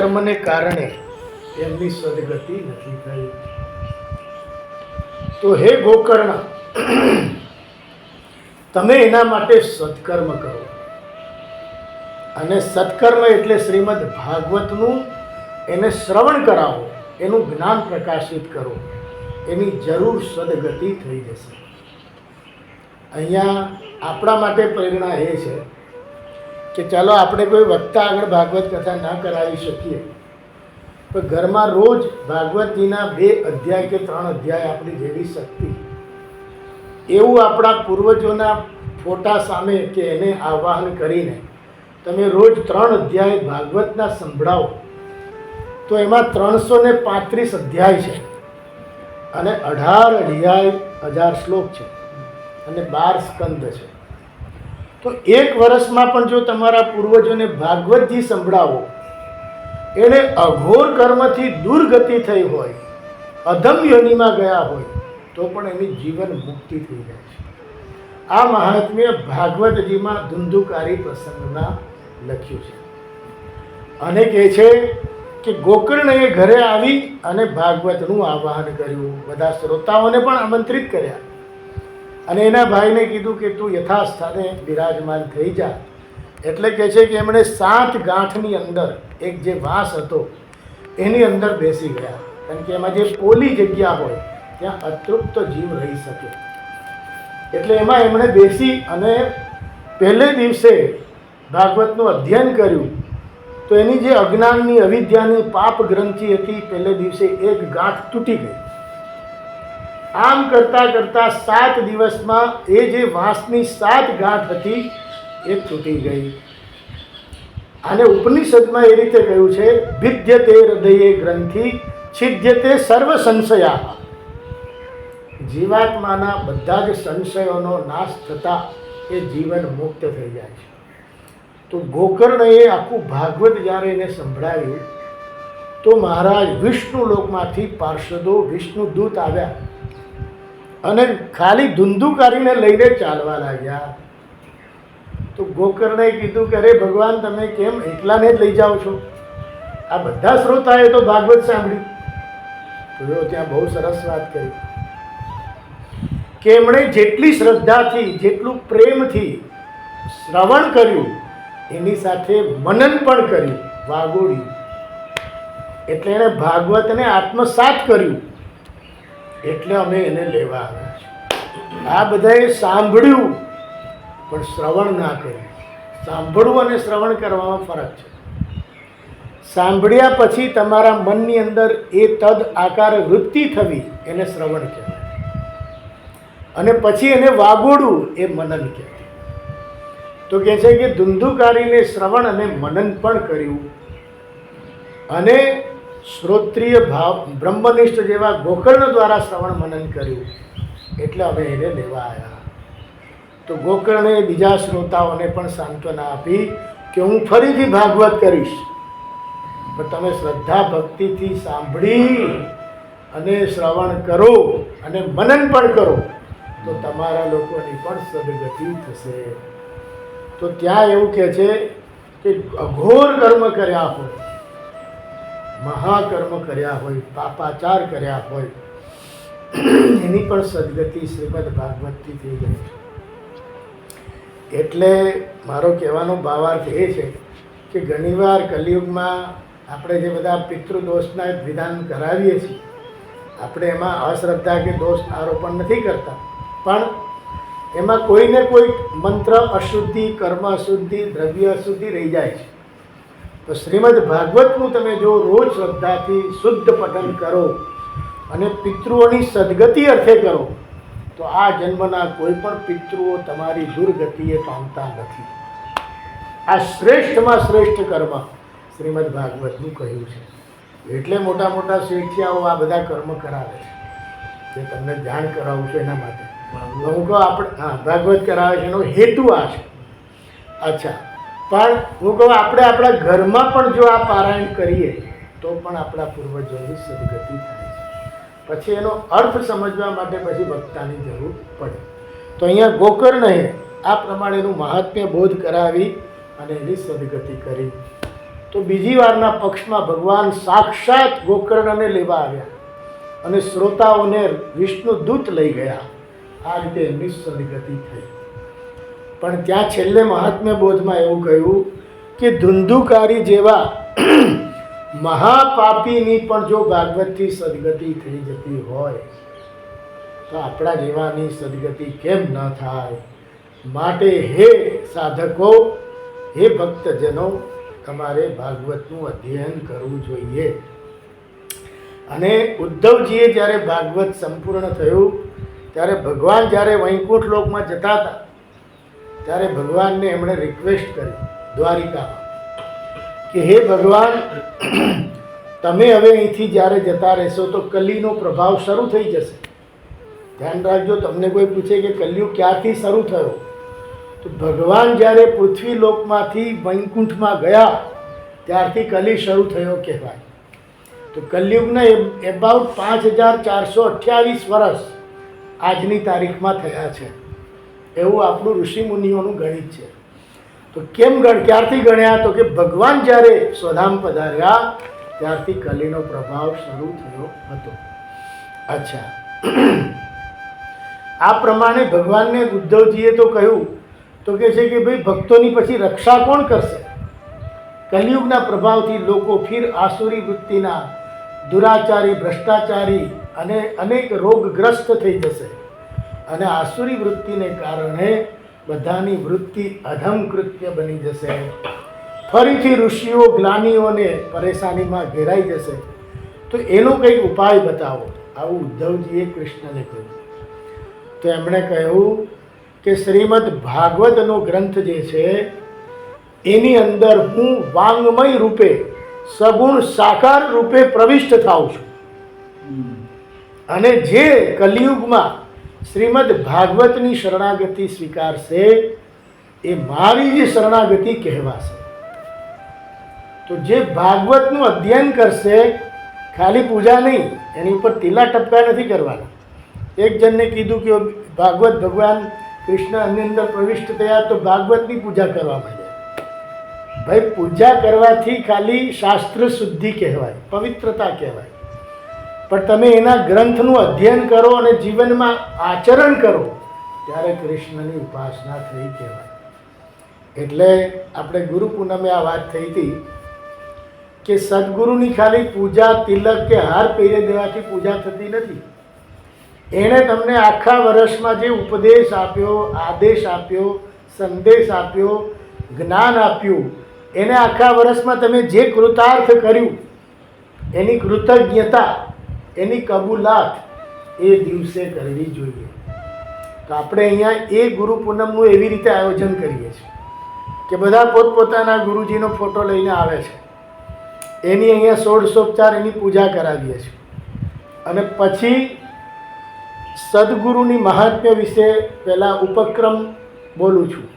કર્મને કારણે એમની સદગતિ નથી થઈ. તો હે ગોકર્ણ, તમે એના માટે સત્કર્મ કરો. અને સત્કર્મ એટલે શ્રીમદ ભાગવતનું એને શ્રવણ કરાવો, એનું જ્ઞાન પ્રકાશિત કરો. એની જરૂર સદગતિ થઈ જશે. અહીંયા આપણા માટે પ્રેરણા એ છે કે ચાલો આપણે કોઈ વધતા આગળ ભાગવત કથા ના કરાવી શકીએ. પણ ઘરમાં રોજ ભાગવતજીના બે અધ્યાય કે ત્રણ અધ્યાય આપણી જેવી શક્તિ. એવું આપણા પૂર્વજોના ફોટા સામે કે એને આવાહન કરીને તમે રોજ ત્રણ અધ્યાય ભાગવતના સંભળાવો. તો એમાં ત્રણસો ને પાંત્રીસ અધ્યાય છે અને અઢાર અધ્યાય હજાર શ્લોક છે અને બાર સ્કંદ છે. તો એક વર્ષમાં પણ જો તમારા પૂર્વજોને ભાગવતજી સંભળાવો, એને અઘોર કર્મથી દુર્ગતિ થઈ હોય, અધમ યોનિમાં ગયા હોય, તો પણ એની જીવન મુક્તિ થઈ જાય છે. આ મહાત્મ્ય ભાગવતજીમાં ધુંધુકારી પ્રસંગના લખ્યું છે. અને કહે છે કે ગોકર્ણએ ઘરે આવી અને ભાગવતનું આવાહન કર્યું. બધા શ્રોતાઓને પણ આમંત્રિત કર્યા. અને એના ભાઈને કીધું કે તું યથાસ્થાને બિરાજમાન થઈ જા. એટલે કહે છે કે એમણે સાત ગાંઠની અંદર એક જે વાંસ હતો, એની અંદર બેસી ગયા. કારણ કે એમાં જે પોલી જગ્યા હોય, ત્યાં અતૃપ્ત જીવ રહી શકે. એટલે એમાં એમણે બેસી અને પહેલે દિવસે ભાગવતનું અધ્યયન કર્યું, તો એની જે અજ્ઞાનની અવિદ્યાની પાપ ગ્રંથિ હતી, પહેલે દિવસે એક ગાંઠ તૂટી ગઈ. આમ કરતાં કરતાં સાત દિવસમાં એ જે વાંસની સાત ગાંઠ હતી, એ તૂટી ગઈ. અને ઉપનિષદમાં એ રીતે કહ્યું છે ભિદ્યતે હૃદયે ગ્રંથિ, છિદ્યતે સર્વ સંશયા. જીવાત્માના બધા જ સંશયોનો નાશ થતાં એ જીવન મુક્ત થઈ જાય છે. તો ગોકર્ણએ આખું ભાગવત જ્યારે એને સંભળાવ્યું, તો મહારાજ વિષ્ણુ લોકમાંથી પાર્ષદો, વિષ્ણુ દૂત આવ્યા. અને ખાલી ધુંધુકારીને લઈને ચાલવા લાગ્યા. તો ગોકર્ણે કીધું કે, અરે ભગવાન, તમે કેમ એકલાને જ લઈ જાઓ છો? આ બધા શ્રોતાએ તો ભાગવત સાંભળ્યું. તો ત્યાં બહુ સરસ વાત કરી. કે એમણે જેટલી શ્રદ્ધાથી, જેટલું પ્રેમથી શ્રવણ કર્યું, એની સાથે મનન પણ કર્યું વાગોડી એટલે એણે ભાગવતને આત્મસાત કર્યું. એટલે અમે એને લેવા આવ્યા છીએ. આ બધાએ સાંભળ્યું, પણ શ્રવણ ના કર્યું. સાંભળવું અને શ્રવણ કરવામાં ફરક છે. સાંભળ્યા પછી તમારા મનની અંદર એ તદ આકાર વૃત્તિ થવી એને શ્રવણ કહેવાય. અને પછી એને વાગોડવું એ મનન કહેવાય. તો કહે છે કે ધુંધુકારીને શ્રવણ અને મનન પણ કર્યું. અને શ્રોત્રિય ભાવ બ્રહ્મનિષ્ઠ જેવા ગોકર્ણ દ્વારા શ્રવણ મનન કર્યું. એટલે અમે એને લેવા આવ્યા તો ગોકર્ણે બીજા શ્રોતાઓને પણ સાંત્વના આપી કે હું ફરીથી ભાગવત કરીશ. પણ તમે શ્રદ્ધા ભક્તિથી સાંભળી અને શ્રવણ કરો અને મનન પણ કરો, તો તમારા લોકોની પણ સદગતિ થશે. તો ત્યાં એવું કહે છે કે અઘોર કર્મ કર્યા હોય મહાકર્મ કર્યા હોય, પાપાચાર કર્યા હોય, એની પણ સદગતિ શ્રીમદ ભાગવતથી થઈ ગઈ છે. એટલે મારો કહેવાનો ભાવાર્થ એ છે કે ઘણીવાર કલિયુગમાં આપણે જે બધા પિતૃદોષના વિધાન કરાવીએ છીએ, આપણે એમાં અશ્રદ્ધા કે દોષ આરોપણ નથી કરતા. પણ એમાં કોઈને કોઈ મંત્ર અશુદ્ધિ, કર્મ અશુદ્ધિ, દ્રવ્ય અશુદ્ધિ રહી જાય છે. તો શ્રીમદ ભાગવતનું તમે જો રોજ શ્રદ્ધાથી શુદ્ધ પઠન કરો અને પિતૃઓની સદગતિ અર્થે કરો, તો આ જન્મના કોઈ પણ પિતૃઓ તમારી દુર્ગતિએ પામતા નથી. આ શ્રેષ્ઠમાં શ્રેષ્ઠ કર્મ શ્રીમદ ભાગવતનું કહ્યું છે. એટલે મોટા મોટા શેઠિયાઓ આ બધા કર્મ કરાવે છે. જે તમને જાણ કરાવું છું એના માટે. હું કહું, આપણે હા, ભાગવત કરાવે છે એનો હેતુ આ છે. અચ્છા પણ હું કહું, આપણે આપણા ઘરમાં પણ જો આ પારાયણ કરીએ, તો પણ આપણા પૂર્વજોની સદગતિ થાય છે. પછી એનો અર્થ સમજવા માટે પછી વક્તાની જરૂર પડે. તો અહીંયા ગોકર્ણએ આ પ્રમાણેનું મહાત્મ્ય બોધ કરાવી અને એની સદગતિ કરી. તો બીજી વારના પક્ષમાં ભગવાન સાક્ષાત ગોકર્ણને લેવા આવ્યા અને શ્રોતાઓને વિષ્ણુ દૂત લઈ ગયા. આ રીતે એમની સદગતિ થઈ. પણ ત્યાં છેલ્લે મહાત્મ્ય બોધમાં એવું કહ્યું કે ધુંધુકારી જેવા મહાપાપીની પણ જો ભાગવતથી સદગતિ થઈ જતી હોય, તો આપણા જેવાની સદગતિ કેમ ન થાય? માટે હે સાધકો, હે ભક્તજનો, તમારે ભાગવતનું અધ્યયન કરવું જોઈએ. અને ઉદ્ધવજીએ જ્યારે ભાગવત સંપૂર્ણ થયું, ત્યારે ભગવાન જ્યારે વૈકુંઠ લોકમાં જતા હતા ત્યારે ભગવાનને એમણે રિક્વેસ્ટ કરી, દ્વારિકામાં, કે હે ભગવાન, તમે હવે અહીંથી જ્યારે જતા રહેશો તો કલીનો પ્રભાવ શરૂ થઈ જશે. ધ્યાન રાખજો, તમને કોઈ પૂછે કે કલયુગ ક્યારથી શરૂ થયો? તો ભગવાન જ્યારે પૃથ્વી લોકમાંથી વૈકુંઠમાં ગયા, ત્યારથી કલી શરૂ થયો કહેવાય. તો કલિયુગના એબાઉટ પાંચ હજાર ચારસો અઠ્યાવીસ વર્ષ આજની તારીખમાં થયા છે. એવું આપણું ઋષિમુનિઓનું ગણિત છે. તો કેમ ગણ, ક્યારથી ગણ્યા? તો કે ભગવાન જ્યારે સ્વધામ પધાર્યા, ત્યારથી કલીનો પ્રભાવ શરૂ થયો હતો. અચ્છા. આ પ્રમાણે ભગવાનને ઉદ્ધવજીએ તો કહ્યું, તો કે છે કે ભાઈ, ભક્તોની પછી રક્ષા કોણ કરશે? કલિયુગના પ્રભાવથી લોકો ફિર આસુરી વૃત્તિના દુરાચારી, ભ્રષ્ટાચારી અને અનેક રોગગ્રસ્ત થઈ જશે. અને આસુરી વૃત્તિને કારણે બધાની વૃત્તિ અધમ કૃત્ય બની જશે. ફરીથી ઋષિઓ જ્ઞાનીઓને પરેશાનીમાં ઘેરાઈ જશે. તો એનો કંઈક ઉપાય બતાવો. આવું ઉદ્ધવજીએ કૃષ્ણને કહ્યું. તો એમણે કહ્યું કે શ્રીમદ ભાગવતનો ગ્રંથ જે છે એની અંદર હું વાંગમય રૂપે સગુણ સાકાર રૂપે પ્રવિષ્ટ થાઉં છું. અને જે કલિયુગમાં શ્રીમદ ભાગવતની શરણાગતિ સ્વીકારશે, એ મારી જ શરણાગતિ કહેવાશે. તો જે ભાગવતનું અધ્યયન કરશે, ખાલી પૂજા નહીં, એની ઉપર તિલા ટપકા નથી કરવાના. એક જણને કીધું કે ભાગવત ભગવાન કૃષ્ણ એની અંદર પ્રવિષ્ટ થયા, તો ભાગવતની પૂજા કરવા માંડ્યા. ભાઈ, પૂજા કરવાથી ખાલી શાસ્ત્ર શુદ્ધિ કહેવાય, પવિત્રતા કહેવાય. પણ તમે એના ગ્રંથનું અધ્યયન કરો અને જીવનમાં આચરણ કરો, ત્યારે કૃષ્ણની ઉપાસના થઈ કહેવાય. એટલે આપણે ગુરુ પૂનમે આ વાત થઈ હતી કે સદગુરુની ખાલી પૂજા, તિલક કે હાર પહેરી દેવાથી પૂજા થતી નથી. એણે તમને આખા વર્ષમાં જે ઉપદેશ આપ્યો, આદેશ આપ્યો, સંદેશ આપ્યો, જ્ઞાન આપ્યું, એને આખા વર્ષમાં તમે જે કૃતાર્થ કર્યું, એની કૃતજ્ઞતા એની કબૂલાત એ દિવસે કરવી જોઈએ. તો આપણે અહીંયા એ ગુરુ પૂનમનું એવી રીતે આયોજન કરીએ છીએ કે બધા પોતપોતાના ગુરુજીનો ફોટો લઈને આવે છે. એની અહીંયા ષોડશોપચાર એની પૂજા કરાવીએ છીએ. અને પછી સદગુરુની મહાત્મ્ય વિશે પહેલાં ઉપક્રમ બોલું છું.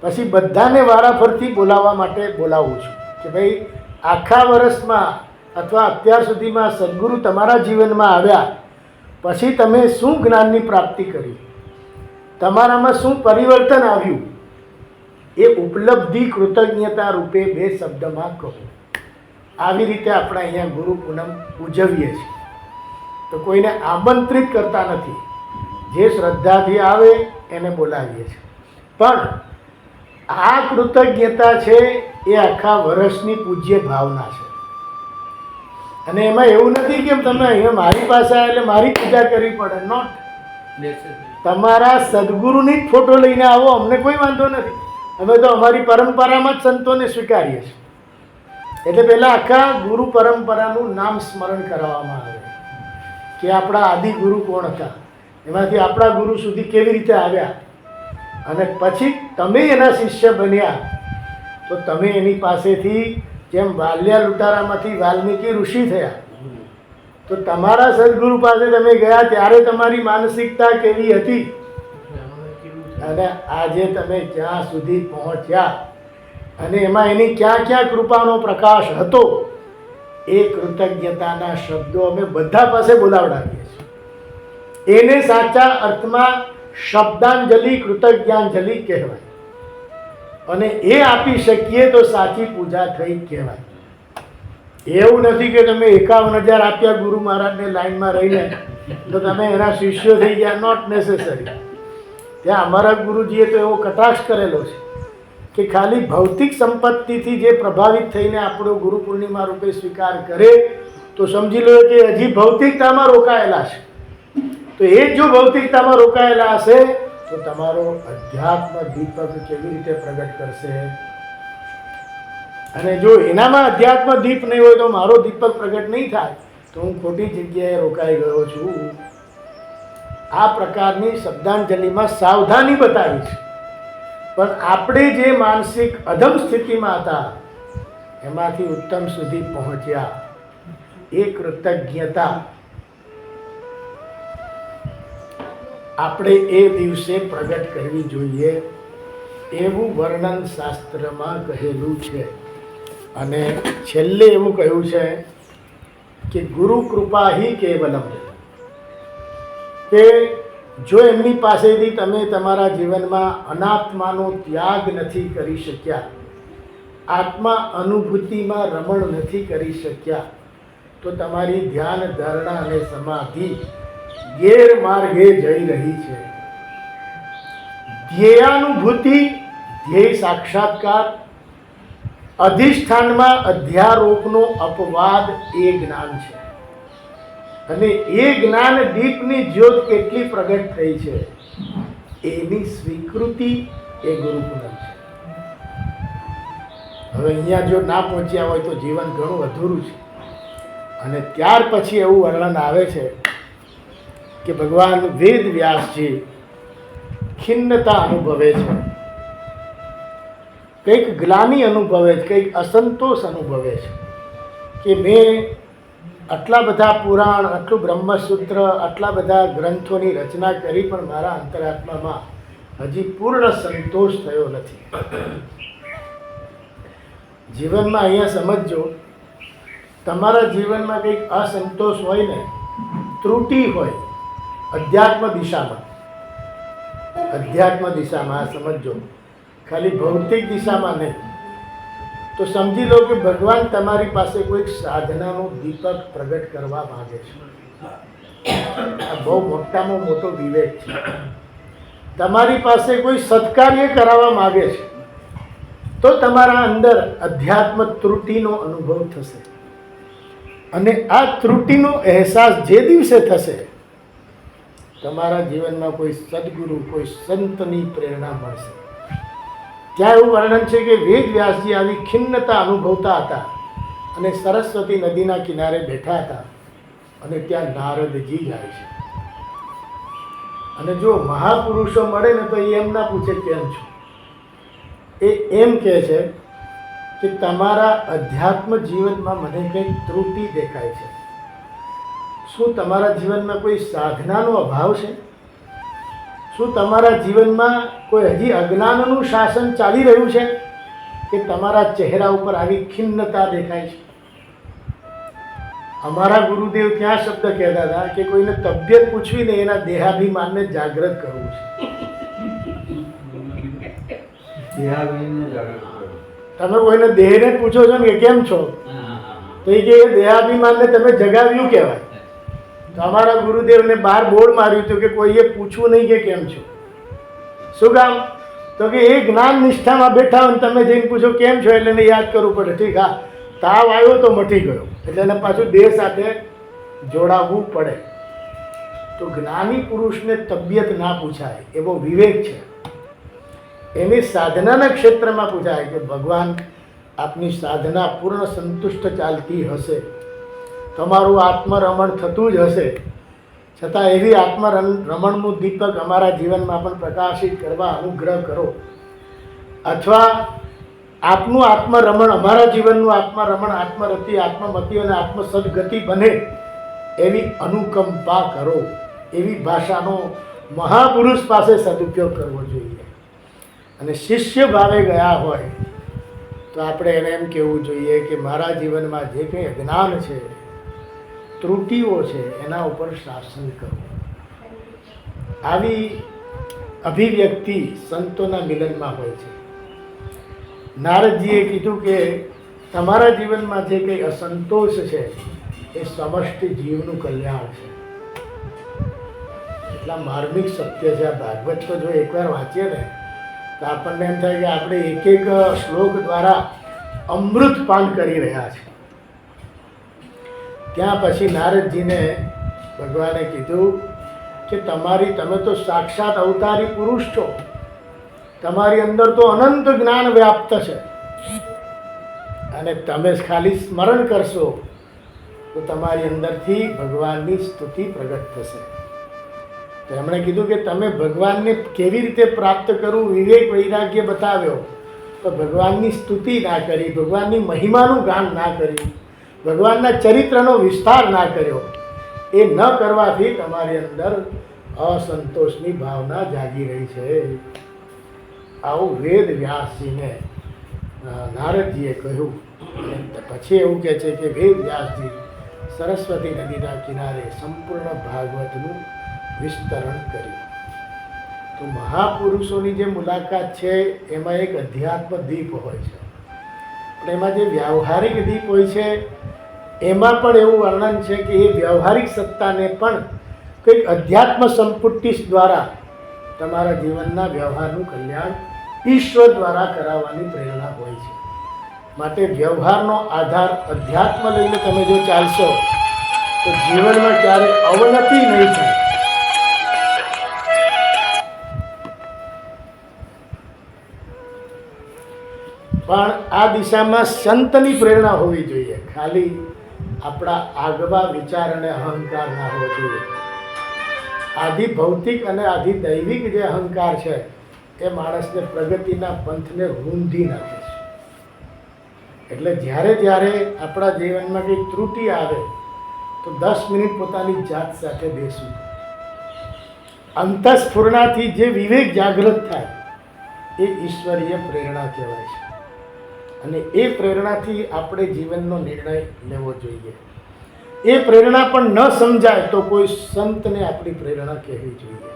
પછી બધાને વારાફરતી બોલાવવા માટે બોલાવું છું કે ભાઈ, આખા વર્ષમાં અથવા અત્યાર સુધીમાં સદગુરુ તમારા જીવનમાં આવ્યા, પછી તમે શું જ્ઞાનની પ્રાપ્તિ કરી? તમારામાં શું પરિવર્તન આવ્યું? એ ઉપલબ્ધિ કૃતજ્ઞતા રૂપે બે શબ્દમાં કહો. આવી રીતે આપણે અહીંયા ગુરુ પૂનમ ઉજવીએ છીએ. તો કોઈને આમંત્રિત કરતા નથી. જે શ્રદ્ધાથી આવે, એને બોલાવીએ છીએ. પણ આ કૃતજ્ઞતા છે એ આખા વર્ષની પૂજ્ય ભાવના છે. અને એમાં એવું નથી કે તમે અહીંયા મારી પાસે આવ્યા એટલે મારી પૂજા કરવી પડે. નોટ તમારા સદગુરુની જ ફોટો લઈને આવો, અમને કોઈ વાંધો નથી. અમે તો અમારી પરંપરામાં જ સંતોને સ્વીકારીએ છીએ. એટલે પહેલાં આખા ગુરુ પરંપરાનું નામ સ્મરણ કરાવવામાં આવે. કે આપણા આદિ ગુરુ કોણ હતા? એમાંથી આપણા ગુરુ સુધી કેવી રીતે આવ્યા? અને પછી તમે એના શિષ્ય બન્યા, તો તમે એની પાસેથી જેમ વાલ્યા લૂંટારામાંથી વાલ્મીકી ઋષિ થયા? તો તમારા સદગુરુ પાસે તમે ગયા ત્યારે તમારી માનસિકતા કેવી હતી? અને આજે તમે જ્યાં સુધી પહોંચ્યા, અને એમાં એની ક્યાં ક્યાં કૃપાનો પ્રકાશ હતો, એ કૃતજ્ઞતાના શબ્દો અમે બધા પાસે બોલાવડાવીએ છીએ. એને સાચા અર્થમાં શબ્દાંજલિ કૃતજ્ઞાંજલિ કહેવાય. અને એ આપી શકીએ તો સાચી પૂજા થઈ કહેવાય. એવું નથી કે તમે એકાવન હજાર આપ્યા ગુરુ મહારાજને લાઈનમાં રહીને, તો તમે એના શિષ્યો થઈ ગયા. નોટ નેસેસરી ત્યાં અમારા ગુરુજીએ તો એવો કટાક્ષ કરેલો છે કે ખાલી ભૌતિક સંપત્તિથી જે પ્રભાવિત થઈને આપણો ગુરુ પૂર્ણિમા રૂપે સ્વીકાર કરે, તો સમજી લો કે હજી ભૌતિકતામાં રોકાયેલા છે. તો એ જ ભૌતિકતામાં રોકાયેલા હશે તો તમારો અધ્યાત્મ દીપક કેવી રીતે પ્રગટ કરશે? અને જો એનામાં અધ્યાત્મ દીપ નહીં હોય તો મારો દીપક પ્રગટ નહીં થાય. તો હું ખોટી જગ્યાએ રોકાઈ ગયો છું. આ પ્રકારની શબ્દાંજલિમાં સાવધાની બતાવી છે. પણ આપણે જે માનસિક અધમ સ્થિતિમાં હતા, એમાંથી ઉત્તમ સુધી પહોંચ્યા. એ કૃતજ્ઞતા આપણે એ દિવસે પ્રગટ કરવી જોઈએ એવું વર્ણન શાસ્ત્રમાં કહેલું છે. અને છેલ્લે એવું કહ્યું છે કે ગુરુ કૃપા હિ કેવલમ. કે જો એમની પાસેથી તમે તમારા જીવનમાં અનાત્માનો ત્યાગ નથી કરી શક્યા, આત્મા અનુભૂતિમાં રમણ નથી કરી શક્યા, તો તમારી ધ્યાન, ધારણા અને સમાધિ ગેરમાર્ગે જઈ રહી છે. ધ્યેયાનુભૂતિ, ધ્યેય સાક્ષાત્કાર, અધિષ્ઠાનમાં અધ્યારોપનો અપવાદ એ જ્ઞાન છે. અને એ જ્ઞાન દીપની જ્યોત કેટલી પ્રગટ થઈ છે, એની સ્વીકૃતિ એ ગુરુકુલમ છે. હવે અહીંયા જો ના પહોંચ્યા હોય તો જીવન ઘણું અધૂરું છે. અને ત્યાર પછી એવું વર્ણન આવે છે કે ભગવાન વેદ વ્યાસજી ખિન્નતા અનુભવે છે. કંઈક ગ્લાની અનુભવે છે, કંઈક અસંતોષ અનુભવે છે કે મેં આટલા બધા પુરાણ, આટલું બ્રહ્મસૂત્ર, આટલા બધા ગ્રંથોની રચના કરી પણ મારા અંતરાત્મામાં હજી પૂર્ણ સંતોષ થયો નથી. જીવનમાં અહીંયા સમજજો, તમારા જીવનમાં કંઈક અસંતોષ હોય ને, ત્રુટિ હોય અધ્યાત્મ દિશામાં. અધ્યાત્મ દિશામાં સમજજો ખાલી ભૌતિક દિશામાં નહીં. તો સમજી લો કે ભગવાન તમારી પાસે કોઈક સાધનાનો દીપક પ્રગટ કરવા માંગે છે. આ બહુ મોટામાં મોટો વિવેક છે. તમારી પાસે કોઈ સત્કાર્ય કરાવવા માંગે છે, તો તમારા અંદર અધ્યાત્મ ત્રુટિનો અનુભવ થશે. અને આ ત્રુટિનો અહેસાસ જે દિવસે થશે તમારા જીવનમાં કોઈ સદગુરુ, કોઈ સંતની પ્રેરણા મળશે. ત્યાં એવું વર્ણન છે કે વેદ વ્યાસજી આવી ખિન્નતા અનુભવતા હતા અને સરસ્વતી નદીના કિનારે બેઠા હતા અને ત્યાં નારદજી જાય છે. અને જો મહાપુરુષો મળે ને તો એ એમ ના પૂછે કેમ છો? એ એમ કહે છે કે તમારા અધ્યાત્મ જીવનમાં મને કંઈક ત્રુટિ દેખાય છે. શું તમારા જીવનમાં કોઈ સાધનાનો અભાવ છે? શું તમારા જીવનમાં કોઈ હજી અજ્ઞાનનું શાસન ચાલી રહ્યું છે કે તમારા ચહેરા ઉપર આવી ખિન્નતા દેખાય છે? અમારા ગુરુદેવ ત્યાં શબ્દ કહેતા હતા કે કોઈને તબિયત પૂછવીને એના દેહાભિમાનને જાગ્રત કરવું છે. તમે કોઈને દેહને પૂછો છો ને કે કેમ છો? તો એ કે દેહાભિમાનને તમે જગાવ્યું કહેવાય. તો અમારા ગુરુદેવને બહાર બોર્ડ માર્યું હતું કે કોઈએ પૂછવું નહીં કે કેમ છો? શું કામ તો કે એ જ્ઞાન નિષ્ઠામાં બેઠા હોય તમે જઈને પૂછો કેમ છો એટલે એને યાદ કરવું પડે. ઠીક, હા. તાવ આવ્યો તો મટી ગયો. એટલે એને પાછું દેહ સાથે જોડાવવું પડે. તો જ્ઞાની પુરુષને તબિયત ના પૂછાય, એવો વિવેક છે. એની સાધનાના ક્ષેત્રમાં પૂછાય કે ભગવાન આપની સાધના પૂર્ણ સંતુષ્ટ ચાલતી હશે. તમારું આત્મરમણ થતું જ હશે. છતાં એવી આત્મરમણનું દીપક અમારા જીવનમાં પણ પ્રકાશિત કરવા અનુગ્રહ કરો. અથવા આપનું આત્મરમણ, અમારા જીવનનું આત્મરમણ, આત્મરતિ આત્મમતિ અને આત્મસદગતિ બને એવી અનુકંપા કરો. એવી ભાષાનો મહાપુરુષ પાસે સદુપયોગ કરવો જોઈએ. અને શિષ્ય ભાવે ગયા હોય તો આપણે એને એમ કહેવું જોઈએ કે મારા જીવનમાં જે કંઈ અજ્ઞાન છે ત્રુટિઓ છે, એના ઉપર શાસન કરવું. આવી અભિવ્યક્તિ સંતોના મિલનમાં હોય છે. નારદજીએ કીધું કે તમારા જીવનમાં જે કંઈ અસંતોષ છે, એ સમષ્ટિ જીવનું કલ્યાણ છે. એટલા માર્મિક સત્ય છે. આ ભાગવત તો જો એકવાર વાંચીએ ને, તો આપણને એમ થાય કે આપણે એક એક શ્લોક દ્વારા અમૃત પાન કરી રહ્યા છે ત્યાં પછી નારદજીને ભગવાને કીધું કે તમારી, તમે તો સાક્ષાત અવતારી પુરુષ છો. તમારી અંદર તો અનંત જ્ઞાન વ્યાપ્ત છે. અને તમે ખાલી સ્મરણ કરશો, તો તમારી અંદરથી ભગવાનની સ્તુતિ પ્રગટ થશે. એમણે કીધું કે તમે ભગવાનને કેવી રીતે પ્રાપ્ત કરવું વિવેક વૈરાગ્ય બતાવ્યો. તો ભગવાનની સ્તુતિ ના કરી, ભગવાનની મહિમાનું ગાન ના કર્યું ભગવાનના ચરિત્રનો વિસ્તાર ના કર્યો. એ ન કરવાથી તમારી અંદર અસંતોષની ભાવના જાગી રહી છે. આવું વેદ વ્યાસજીને નારદજીએ કહ્યું. પછી એવું કહે છે કે, વેદ વ્યાસજી, સરસ્વતી નદીના કિનારે સંપૂર્ણ ભાગવતનું વિસ્તરણ કર્યું. તો મહાપુરુષોની જે મુલાકાત છે, એમાં એક અધ્યાત્મ દીપ હોય છે. પણ એમાં જે વ્યવહારિક દીપ હોય છે એમાં પણ એવું વર્ણન છે કે એ વ્યવહારિક સત્તાને પણ કંઈક અધ્યાત્મ સંપુટ્ટિ દ્વારા તમારા જીવનના વ્યવહારનું કલ્યાણ ઈશ્વર દ્વારા કરાવવાની પ્રેરણા હોય છે. માટે વ્યવહારનો આધાર અધ્યાત્મ લઈને તમે જો ચાલશો, તો જીવનમાં ક્યારે અવનતિ નહીં થાય. પણ આ દિશામાં સંતની પ્રેરણા હોવી જોઈએ. ખાલી આપણા આગવા વિચાર અને અહંકાર ના હોવો જોઈએ. આધિ ભૌતિક અને આધિ દૈવિક જે અહંકાર છે, એ માણસને પ્રગતિના પંથને રૂંધી નાખે છે. એટલે જ્યારે જ્યારે આપણા જીવનમાં કંઈ ત્રુટિ આવે, તો દસ મિનિટ પોતાની જાત સાથે બેસવું. અંતસ્ફૂર્ણાથી જે વિવેક જાગૃત થાય, એ ઈશ્વરીય પ્રેરણા કહેવાય છે. અને એ પ્રેરણાથી આપણે જીવનનો નિર્ણય લેવો જોઈએ. એ પ્રેરણા પણ ન સમજાય તો કોઈ સંતને આપણી પ્રેરણા કહેવી જોઈએ.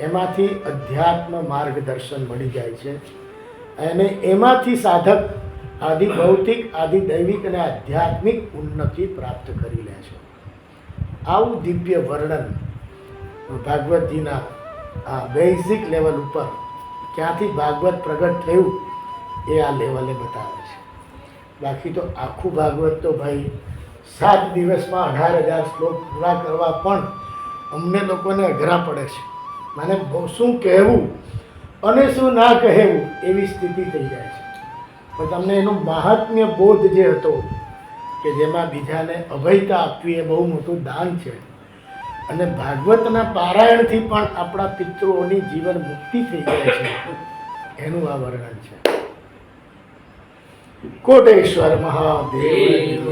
એમાંથી અધ્યાત્મ માર્ગદર્શન મળી જાય છે. અને એમાંથી સાધક આદિ ભૌતિક, આદિ દૈવિક અને આધ્યાત્મિક ઉન્નતિ પ્રાપ્ત કરી લે છે. આવું દિવ્ય વર્ણન ભાગવતજીના આ બેઝિક લેવલ ઉપર ક્યાંથી ભાગવત પ્રગટ થયું એ આ લેવલે બતાવે છે. બાકી તો આખું ભાગવત તો ભાઈ સાત દિવસમાં અઢાર હજાર શ્લોક પૂરા કરવા પણ અમને લોકોને અઘરા પડે છે. મને શું કહેવું અને શું ના કહેવું એવી સ્થિતિ થઈ જાય છે. પણ તમને એનું મહાત્મ્ય બોધ જે હતો કે જેમાં બીજાને અભયતા આપવી એ બહુ મોટું દાન છે. અને ભાગવતના પારાયણથી પણ આપણા પિતૃઓની જીવન મુક્તિ થઈ જાય છે. એનું આ વર્ણન છે. કોટેશ્વર મહાદેવ